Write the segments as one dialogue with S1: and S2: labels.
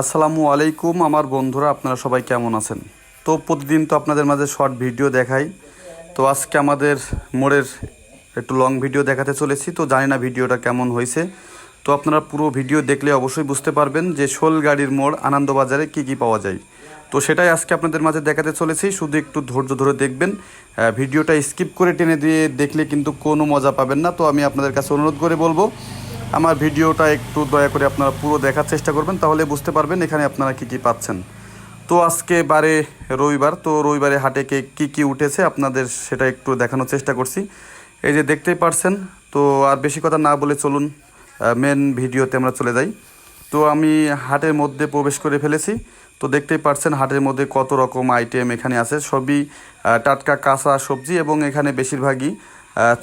S1: আসসালামু আলাইকুম, আমার বন্ধুরা, আপনারা সবাই কেমন আছেন? তো প্রতিদিন তো আপনাদের মাঝে শর্ট ভিডিও দেখাই। তো আজকে আমাদের মোড়ের একটু লং ভিডিও দেখাতে চলেছি, তো জানি না ভিডিওটা কেমন হয়েছে। তো আপনারা পুরো ভিডিও দেখলে অবশ্যই বুঝতে পারবেন যে শোল গাড়ির মোড় আনন্দবাজারে কি কি পাওয়া যায়। তো সেটাই আজকে আপনাদের মাঝে দেখাতে চলেছি, শুধু একটু ধৈর্য ধরে দেখবেন। ভিডিওটা স্কিপ করে টেনে দিয়ে দেখলে কিন্তু কোনো মজা পাবেন না। তো আমি আপনাদের কাছে অনুরোধ করে বলব আমার ভিডিওটা একটু দয়া করে আপনারা পুরো দেখার চেষ্টা করবেন, তাহলে বুঝতে পারবেন এখানে আপনারা কি কি পাচ্ছেন। তো আজকে বারে রবিবার, তো রবিবারে হাটে কে কী কী উঠেছে আপনাদের সেটা একটু দেখানোর চেষ্টা করছি। এই যে দেখতেই পারছেন, তো আর বেশি কথা না বলে চলুন মেন ভিডিওতে আমরা চলে যাই। তো আমি হাটের মধ্যে প্রবেশ করে ফেলেছি, তো দেখতেই পারছেন হাটের মধ্যে কত রকম আইটেম এখানে আছে। সবই টাটকা কাঁচা সবজি এবং এখানে বেশিরভাগই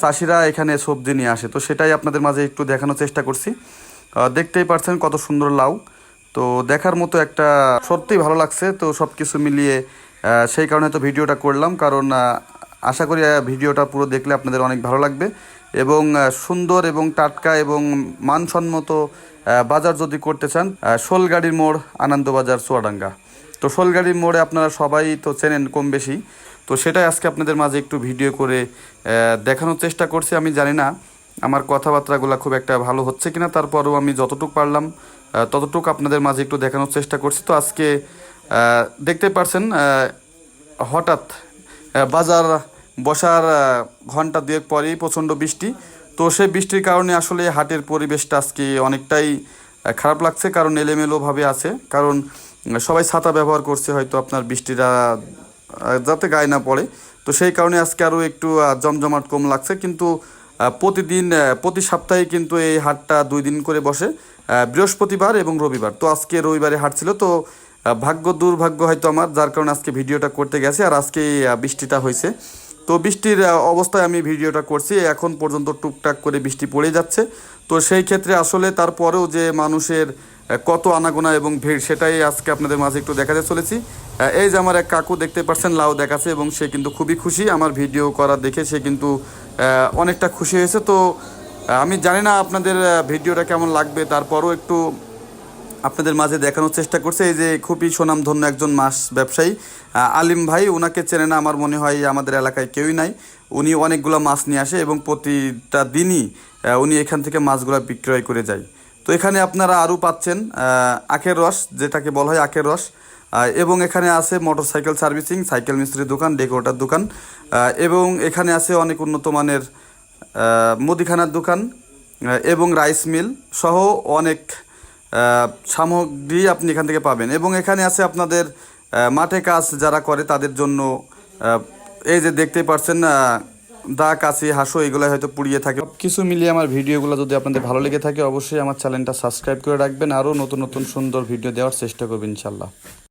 S1: চাষিরা এখানে সবজি নিয়ে আসে। তো সেটাই আপনাদের মাঝে একটু দেখানোর চেষ্টা করছি। দেখতেই পারছেন কত সুন্দর লাউ। তো দেখার মতো একটা সত্যিই ভালো লাগছে। তো সব কিছু মিলিয়ে সেই কারণে তো ভিডিওটা করলাম। কারণ আশা করি ভিডিওটা পুরো দেখলে আপনাদের অনেক ভালো লাগবে। এবং সুন্দর এবং টাটকা এবং মানসম্মত বাজার যদি করতে চান আহ, শোলগাড়ির মোড় আনন্দবাজার চুয়াডাঙ্গা। তো শোলগাড়ির মোড়ে আপনারা সবাই তো চেনেন কম বেশি। তো সেটাই আজকে আপনাদের মাঝে একটু ভিডিও করে দেখানোর চেষ্টা করছি। আমি জানি না আমার কথাবার্তাগুলো খুব একটা ভালো হচ্ছে কিনা, তারপরেও আমি যতটুকু পারলাম ততটুকু আপনাদের মাঝে একটু দেখানোর চেষ্টা করছি। তো আজকে দেখতে পারছেন হঠাৎ বাজার বসার ঘণ্টা দুয়েক পরেই প্রচণ্ড বৃষ্টি। তো সেই বৃষ্টির কারণে আসলে হাটের পরিবেশটা আজকে অনেকটাই খারাপ লাগছে, কারণ এলোমেলোভাবে আছে। কারণ সবাই ছাতা ব্যবহার করছে, হয়তো আপনার বৃষ্টিটা যাতে গায়ে না পড়ে। তো সেই কারণে আজকে আরও একটু জমজমাট কম লাগছে। কিন্তু প্রতিদিন প্রতি সপ্তাহে কিন্তু এই হাটটা দুই দিন করে বসে বৃহস্পতিবার এবং রবিবার। তো আজকে রবিবারে হাট ছিল, তো ভাগ্য দুর্ভাগ্য হয়তো আমার, যার কারণে আজকে ভিডিওটা করতে গেছে, আর আজকে বৃষ্টিটা হয়েছে। তো বৃষ্টির অবস্থায় আমি ভিডিওটা করছি, এখন পর্যন্ত টুকটাক করে বৃষ্টি পড়ে যাচ্ছে। তো সেই ক্ষেত্রে আসলে তারপরেও যে মানুষের কত আনাগোনা এবং ভিড় সেটাই আজকে আপনাদের মাঝে একটু দেখাতে চলেছি। এই যে আমার এক কাকু দেখতে পাচ্ছেন, লাউ দেখাচ্ছে এবং সে কিন্তু খুবই খুশি। আমার ভিডিও করা দেখে সে কিন্তু অনেকটা খুশি হয়েছে। তো আমি জানি না আপনাদের ভিডিওটা কেমন লাগবে, তারপরও একটু আপনাদের মাঝে দেখানোর চেষ্টা করছে। এই যে খুবই সুনামধন্য একজন মাছ ব্যবসায়ী আলিম ভাই ওনাকে চেনে না, আমার মনে হয় আমাদের এলাকায় কেউই নাই। উনি অনেকগুলো মাছ নিয়ে আসে এবং প্রতিটা দিনই উনি এখান থেকে মাছগুলো বিক্রয় করে যায়। তো এখানে আপনারা আরও পাচ্ছেন আখের রস, যেটাকে বলা হয় আখের রস। এবং এখানে আছে মোটরসাইকেল সার্ভিসিং, সাইকেল মিস্ত্রির দোকান, ডেকোরেটার দোকান। এবং এখানে আছে অনেক উন্নত মানের মুদিখানার দোকান এবং রাইস মিল সহ অনেক সামগ্রী আপনি এখান থেকে পাবেন। এবং এখানে আছে আপনাদের মাঠে কাজ যারা করে তাদের জন্য এই যে দেখতেই পাচ্ছেন দা কাশি, হাসো এগুলো হয়তো পুড়িয়ে থাকে। কিছু মিলিয়ে আমার ভিডিওগুলো যদি আপনাদের ভালো লেগে থাকে, অবশ্যই আমার চ্যানেলটা সাবস্ক্রাইব করে রাখবেন। আরও নতুন নতুন সুন্দর ভিডিও দেওয়ার চেষ্টা করবেন ইনশাল্লাহ।